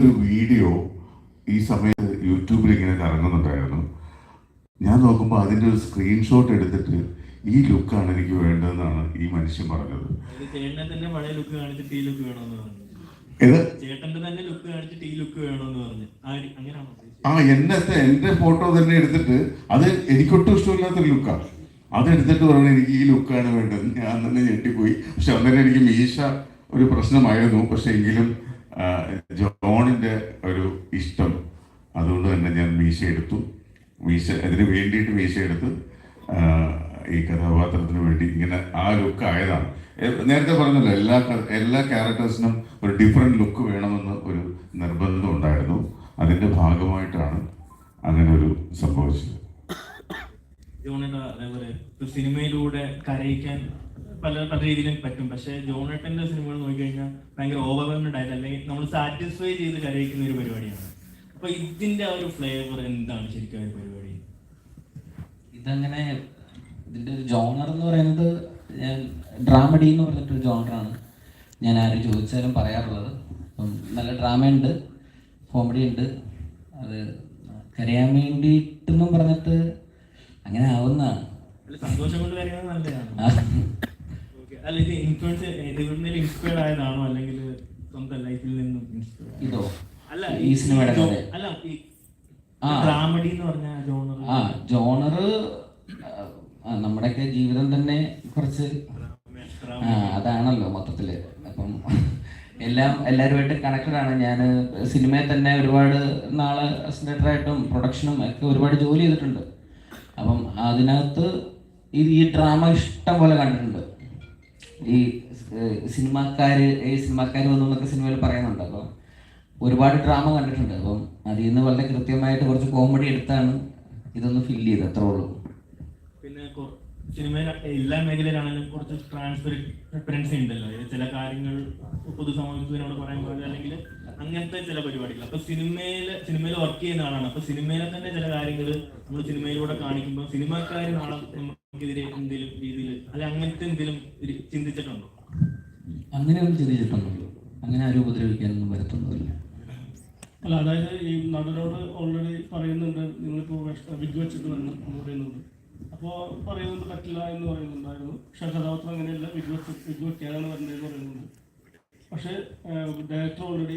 ഒരു വീഡിയോ ഈ സമയത്ത് യൂട്യൂബിൽ ഇങ്ങനെ കറങ്ങുന്നുണ്ടായിരുന്നു. ഞാൻ നോക്കുമ്പോൾ അതിന്റെ ഒരു സ്ക്രീൻഷോട്ട് എടുത്തിട്ട് ഈ ലുക്കാണ് എനിക്ക് വേണ്ടതെന്നാണ് ഈ മനുഷ്യൻ പറഞ്ഞത്. ആ എന്നത്തെ എന്റെ ഫോട്ടോ തന്നെ എടുത്തിട്ട് അത് എനിക്കൊട്ടും ഇഷ്ടമില്ലാത്തൊരു ലുക്കാണ് അതെടുത്തിട്ട് പറഞ്ഞു എനിക്ക് ഈ ലുക്കാണ് വേണ്ടത്. ഞാൻ തന്നെ ഞെട്ടിപ്പോയി. പക്ഷെ അന്നേരം എനിക്ക് മീശ ഒരു പ്രശ്നമായിരുന്നു. പക്ഷെ എങ്കിലും ജോണിന്റെ ഒരു ഇഷ്ടം. അതുകൊണ്ട് തന്നെ ഞാൻ മീശ എടുത്തു. മീശ അതിന് വേണ്ടിയിട്ട് മീശ എടുത്ത് ഈ കഥാപാത്രത്തിന് വേണ്ടി ഇങ്ങനെ ആ ലുക്ക് ആയതാണ്. നേരത്തെ പറഞ്ഞല്ലോ എല്ലാ എല്ലാ ക്യാരക്ടേഴ്സിനും ഒരു ഡിഫറെന്റ് ലുക്ക് വേണമെന്ന് ഒരു നിർബന്ധം ഉണ്ടായിരുന്നു. അതിന്റെ ഭാഗമായിട്ടാണ് അങ്ങനെ ഒരു സംഭവിച്ചത്. ജോണേട്ട അതേപോലെ സിനിമയിലൂടെ കരയിക്കാൻ പല പല രീതിയിലും പറ്റും. പക്ഷെ ജോണേട്ടന്റെ സിനിമകൾ നോക്കിക്കഴിഞ്ഞാൽ ഭയങ്കര ഓവർവെൽഡ് ആയിട്ട് അല്ലെങ്കിൽ നമ്മൾ സാറ്റിസ്ഫൈ ചെയ്ത് കരയിക്കുന്ന ഒരു പരിപാടിയാണ്. അപ്പൊ ഇതിന്റെ ആ ഒരു ഫ്ലേവർ എന്താണ് ശരിക്കും ഒരു പരിപാടി? ഇതങ്ങനെ ഇതിന്റെ ഒരു ജോണർ എന്ന് പറയുന്നത് ഞാൻ ഡ്രാമഡി എന്ന് പറഞ്ഞിട്ടൊരു ജോണറാണ് ഞാൻ ആര് ചോദിച്ചാലും പറയാറുള്ളത്. അപ്പം നല്ല ഡ്രാമയുണ്ട് കോമഡി ഉണ്ട്. അത് കരയാൻ വേണ്ടിയിട്ടെന്നും പറഞ്ഞിട്ട് അങ്ങനെ ആവുന്നതാണ് സന്തോഷം കൊണ്ട് നല്ലതാണ്. അല്ല ഇത് ഇൻഫ്ലുവൻസ് ഇതിൽ ഇൻസ്പയർഡ് ആയതാണോ? അല്ലെങ്കിൽ സ്വന്തം ലൈഫിൽ നിന്നും ഇതോ? അല്ല ഈ സിനിമയുടെ കഥ? അല്ല ഈ ആ. ഡ്രാമഡി എന്ന് പറഞ്ഞ ജോണർ ആ ജോണറ് ആ, നമ്മുടെയൊക്കെ ജീവിതം തന്നെ കുറച്ച് അതാണല്ലോ മൊത്തത്തിൽ. അപ്പം എല്ലാം എല്ലാവരുമായിട്ട് കണക്റ്റഡ് ആണ്. ഞാൻ സിനിമയിൽ തന്നെ ഒരുപാട് നാളെ അസിസ്റ്റന്റായിട്ടും പ്രൊഡക്ഷനും ഒക്കെ ഒരുപാട് ജോലി ചെയ്തിട്ടുണ്ട്. അപ്പം അതിനകത്ത് ഇത് ഈ ഡ്രാമ ഇഷ്ടം പോലെ കണ്ടിട്ടുണ്ട്. ഈ സിനിമാക്കാര് ഈ സിനിമാക്കാർ വന്നു എന്നൊക്കെ സിനിമയിൽ പറയുന്നുണ്ട്. അപ്പം ഒരുപാട് ഡ്രാമ കണ്ടിട്ടുണ്ട്. അപ്പം അതിൽ നിന്ന് വളരെ കൃത്യമായിട്ട് കുറച്ച് കോമഡി എടുത്താണ് ഇതൊന്ന് ഫില്ല് ചെയ്ത് അത്രേ ഉള്ളൂ. സിനിമയിൽ എല്ലാ മേഖലയിലാണെങ്കിലും കുറച്ച് ട്രാൻസ്പെറൻസി ഉണ്ടല്ലോ. ചില കാര്യങ്ങൾ പൊതുസമൂഹത്തിനോട് പറയാൻ പാടില്ല അല്ലെങ്കിൽ അങ്ങനത്തെ ചില പരിപാടികൾ. അപ്പൊ സിനിമയിൽ സിനിമയിൽ വർക്ക് ചെയ്യുന്ന ആളാണ്. അപ്പൊ സിനിമയിലെ തന്നെ ചില കാര്യങ്ങൾ നമ്മൾ സിനിമയിലൂടെ കാണിക്കുമ്പോൾ സിനിമക്കാർ നാളെ നമുക്കെതിരെ എന്തെങ്കിലും രീതിയിൽ അല്ലെ അങ്ങനത്തെ എന്തെങ്കിലും ഒരു ചിന്തിച്ചിട്ടുണ്ടോ? അങ്ങനെ ഒന്നും ചിന്തിച്ചിട്ടൊന്നുമില്ല. അങ്ങനെ ആരും ഉപദ്രവിക്കാനൊന്നും വരത്തൊന്നുമില്ല അല്ല അതായത് ഈ നടനോട് ഓൾറെഡി പറയുന്നുണ്ട് നിങ്ങളിപ്പോൾ വിഗ് വെച്ചിട്ട് വരണം എന്ന് പറയുന്നുണ്ട്. അപ്പോൾ പറയുന്നുണ്ട് പറ്റില്ല എന്ന് പറയുന്നുണ്ടായിരുന്നു. പക്ഷെ കഥാപാത്രം അങ്ങനെയല്ല. വെച്ച് വിഗ് വരേണ്ടതെന്ന് പറയുന്നുണ്ട്. പക്ഷെ ഡയറക്ടർ ഓൾറെഡി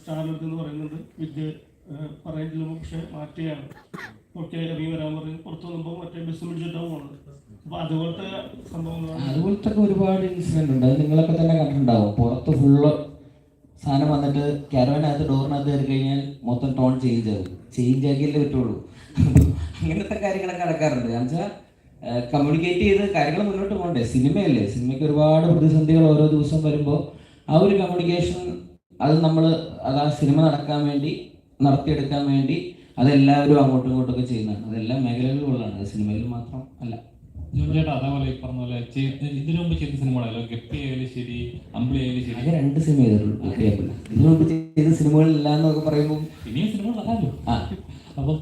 സ്റ്റാറിനടുത്ത് എന്ന് പറയുന്നുണ്ട്. വിദ്യ പറയുന്നില്ല. പക്ഷെ മാറ്റുകയാണ്. ഓക്കെ ഇറങ്ങി വരാൻ പറഞ്ഞു പുറത്തു വന്നപ്പോൾ മറ്റേ ബസ് പിടിച്ചിട്ടാവും അതുപോലത്തെ ഒക്കെ ഒരുപാട് ഇൻസിഡന്റ് ഉണ്ട്. അത് നിങ്ങളൊക്കെ തന്നെ കണ്ടിട്ടുണ്ടാവും. പുറത്ത് ഫുള്ള് സാധനം വന്നിട്ട് ക്യാരവനകത്ത് ഡോറിനകത്ത് കയറി കഴിഞ്ഞാൽ മൊത്തം ടോൺ ചേഞ്ച് ആകും ചേഞ്ച് ആക്കിയല്ലേ പറ്റുള്ളൂ. അങ്ങനത്തെ കാര്യങ്ങളൊക്കെ നടക്കാറുണ്ട്. എന്നുവെച്ചാൽ വെച്ചാൽ കമ്മ്യൂണിക്കേറ്റ് ചെയ്ത് കാര്യങ്ങൾ മുന്നോട്ട് പോകണ്ടേ? സിനിമയല്ലേ? സിനിമയ്ക്ക് ഒരുപാട് പ്രതിസന്ധികൾ ഓരോ ദിവസം വരുമ്പോൾ ആ ഒരു കമ്മ്യൂണിക്കേഷൻ അത് നമ്മൾ അത് ആ സിനിമ നടക്കാൻ വേണ്ടി നടത്തിയെടുക്കാൻ വേണ്ടി അതെല്ലാവരും അങ്ങോട്ടും ഇങ്ങോട്ടും ഒക്കെ ചെയ്യുന്നതാണ്. അതെല്ലാം മേഖലകളിലുള്ളതാണ്. സിനിമയിൽ മാത്രം അല്ല. ചേട്ടാ അതേപോലെ ഈ പറഞ്ഞ പോലെ ഇതിനു മുമ്പ് ചെയ്ത സിനിമകളല്ലോ ഗപ്പി ആയാലും ശരി അമ്പിളി ആയാലും ശരി. രണ്ട് സിനിമ ചെയ്തിട്ടുള്ളൂ. ഇതിനു മുമ്പ് ചെയ്ത സിനിമകളില്ല എന്നൊക്കെ പറയുമ്പോൾ ഇനിയും ആ. അപ്പം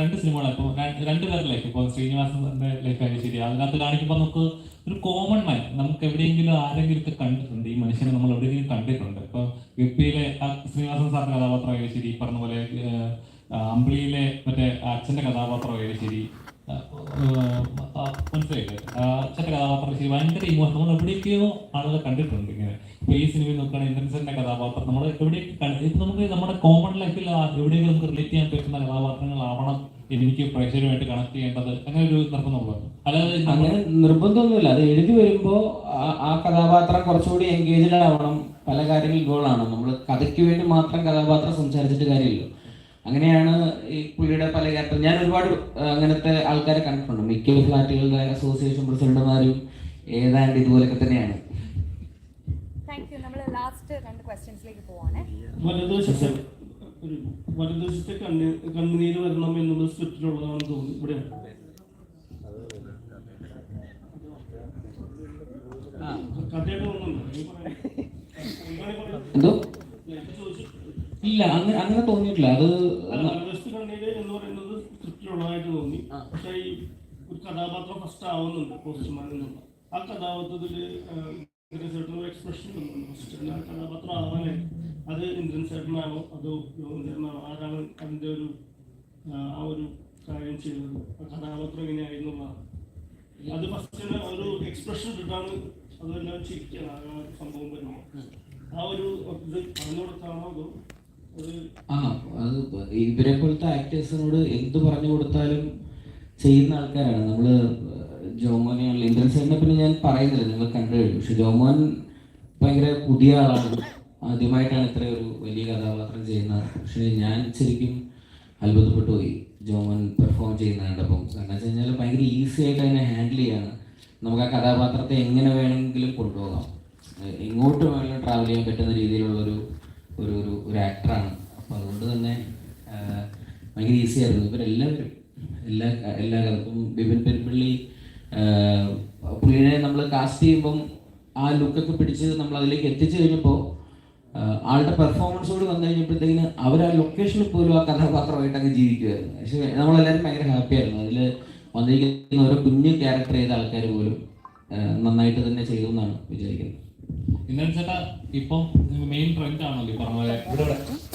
രണ്ട് സിനിമകളാണ്. ഇപ്പോൾ രണ്ടുപേരുടെ ലൈഫ് ഇപ്പോൾ ശ്രീനിവാസന്റെ ലൈഫ് ആയാലും ശരി. അതിനകത്ത് കാണിക്കുമ്പോൾ നമുക്ക് ഒരു കോമൺ മാൻ നമുക്ക് എവിടെയെങ്കിലും ആരെങ്കിലും ഒക്കെ കണ്ടിട്ടുണ്ട്. ഈ മനുഷ്യനെ നമ്മൾ എവിടെയെങ്കിലും കണ്ടിട്ടുണ്ട്. ഇപ്പൊ വിപ്പിയിലെ ശ്രീനിവാസൻ സാറിന്റെ കഥാപാത്രമായാലും ശരി. പറഞ്ഞ പോലെ അമ്പിളിയിലെ മറ്റേ അച്ഛന്റെ കഥാപാത്രമായാലും ശരി. മനസ്സിലായില്ലേ അച്ഛന്റെ കഥാപാത്രം ഭയങ്കര ഇമോഷൻ നമ്മൾ എവിടെയൊക്കെയോ ആളുകൾ കണ്ടിട്ടുണ്ട് ഇങ്ങനെ ഇപ്പൊ ഈ സിനിമയിൽ നോക്കുകയാണെങ്കിൽ ഇന്ദ്രൻസന്റെ കഥാപാത്രം നമ്മൾ എവിടെയൊക്കെ ഇപ്പൊ നമുക്ക് നമ്മുടെ കോമൺ ലൈഫിൽ എവിടെയെങ്കിലും നമുക്ക് റിലേറ്റ് ചെയ്യാൻ പറ്റുന്ന കഥാപാത്രങ്ങളാവണം എനിക്ക് പ്രേക്ഷകരുമായിട്ട് കണക്ട് ചെയ്യേണ്ടത് അങ്ങനെ ഒരു നിർബന്ധമുള്ളത് അല്ലാതെ അങ്ങനെ നിർബന്ധമൊന്നുമില്ല. അത് എഴുതി വരുമ്പോൾ ആ കഥാപാത്രം കുറച്ചുകൂടി എൻഗേജ്ഡ് ആവണം. പല കാര്യങ്ങളിൽ ഗോളാണ് നമ്മൾ കഥയ്ക്ക് വേണ്ടി മാത്രം കഥാപാത്രം സംസാരിച്ചിട്ട് കാര്യമില്ല അങ്ങനെയാണ് ഈ പുള്ളിയുടെ പല ക്യാരക്ടർ ഞാൻ ഒരുപാട് അങ്ങനത്തെ ആൾക്കാരെ കണ്ടിട്ടുണ്ട്. മിക്ക ഫ്ലാറ്റുകളുടെ അസോസിയേഷൻ പ്രസിഡന്റുമാരും ഏതാണ്ട് ഇതുപോലൊക്കെ തന്നെയാണ്. വലതുവശത്തെ കണ്ണ് കണ്ണുനീര് വരണം എന്നുള്ളത് സ്ക്രിപ്റ്റിലുള്ളതാണെന്ന് തോന്നുന്നു. ഇവിടെ കഥയായിട്ട് തോന്നുന്നുണ്ടോ? എന്തോ. ഇല്ല അങ്ങനെ അങ്ങനെ തോന്നിയിട്ടില്ല. അത് എന്ന് പറയുന്നത് തോന്നി. പക്ഷേ ഈ ഒരു കഥാപാത്രം ഫസ്റ്റ് ആവുന്നുണ്ട് ആ എക്സ്പ്രഷൻ ഫസ്റ്റ് ആ കഥാപാത്രം ആവാനായി. അത് ഇന്ദ്രൻ ചേട്ടനാണോ അതോ ചേട്ടനാണോ ആരാണ് അതിന്റെ ഒരു ആ, ഒരു കാര്യം ചെയ്തത്? ആ കഥാപാത്രം എങ്ങനെയായിരുന്നുള്ളതാണ് അത് ഫസ്റ്റ് ഒരു എക്സ്പ്രഷൻ ഇട്ടിട്ടാണ് അതെല്ലാം ചിരിക്കുക ആ സംഭവം വരുമ്പോൾ ആ ഒരു ഇത് പറഞ്ഞു കൊടുത്താണോ അത് ആ ഇവരെ പോലത്തെ ആക്ടേഴ്സിനോട് എന്ത് പറഞ്ഞു കൊടുത്താലും ചെയ്യുന്ന ആൾക്കാരാണ്. നമ്മൾ ജോമോനെയാണ് ഇന്ദ്രൻ പിന്നെ ഞാൻ പറയുന്നില്ല. നിങ്ങൾ കണ്ടു കഴിഞ്ഞു പക്ഷെ ജോമോൻ ഭയങ്കര പുതിയ ആളാണ്. ആദ്യമായിട്ടാണ് ഇത്ര ഒരു വലിയ കഥാപാത്രം ചെയ്യുന്നത്. പക്ഷെ ഞാൻ ശരിക്കും അത്ഭുതപ്പെട്ടു പോയി ജോമോൻ പെർഫോം ചെയ്യുന്ന കണ്ടപ്പം കാരണം വെച്ച് കഴിഞ്ഞാൽ ഭയങ്കര ഈസി ആയിട്ട് അതിനെ ഹാൻഡിൽ ചെയ്യാണ്. നമുക്ക് ആ കഥാപാത്രത്തെ എങ്ങനെ വേണമെങ്കിലും കൊണ്ടുപോകാം. എങ്ങോട്ട് വേണമെങ്കിലും ട്രാവൽ ചെയ്യാൻ പറ്റുന്ന രീതിയിലുള്ളൊരു ഒരു ഒരു ഒരു ആക്ടറാണ് അപ്പോൾ അതുകൊണ്ട് തന്നെ ഭയങ്കര ഈസി ആയിരുന്നു. ഇവരെല്ലാവരും എല്ലാ എല്ലാ ഇപ്പം ബിപിൻ പെരുമ്പള്ളി പുള്ളിനെ നമ്മൾ കാസ്റ്റ് ചെയ്യുമ്പം ആ ലുക്കൊക്കെ പിടിച്ച് നമ്മൾ അതിലേക്ക് എത്തിച്ചു കഴിഞ്ഞപ്പോൾ ആളുടെ പെർഫോമൻസോട് വന്നു കഴിഞ്ഞപ്പോഴത്തേക്കിന് അവർ ആ ലൊക്കേഷനിൽ പോലും ആ കഥാപാത്രമായിട്ട് അങ്ങ് ജീവിക്കുമായിരുന്നു പക്ഷേ നമ്മളെല്ലാവരും ഭയങ്കര ഹാപ്പി ആയിരുന്നു. അതിൽ വന്നിരിക്കുന്ന ഓരോ കുഞ്ഞു ക്യാരക്ടർ ചെയ്ത ആൾക്കാർ പോലും നന്നായിട്ട് തന്നെ ചെയ്തു എന്നാണ് വിചാരിക്കുന്നത്. ഇന്ദ്രൻ ചേട്ടാ ഇപ്പം മെയിൻ ട്രെൻഡ് ആണല്ലോ ഈ പറഞ്ഞ പോലെ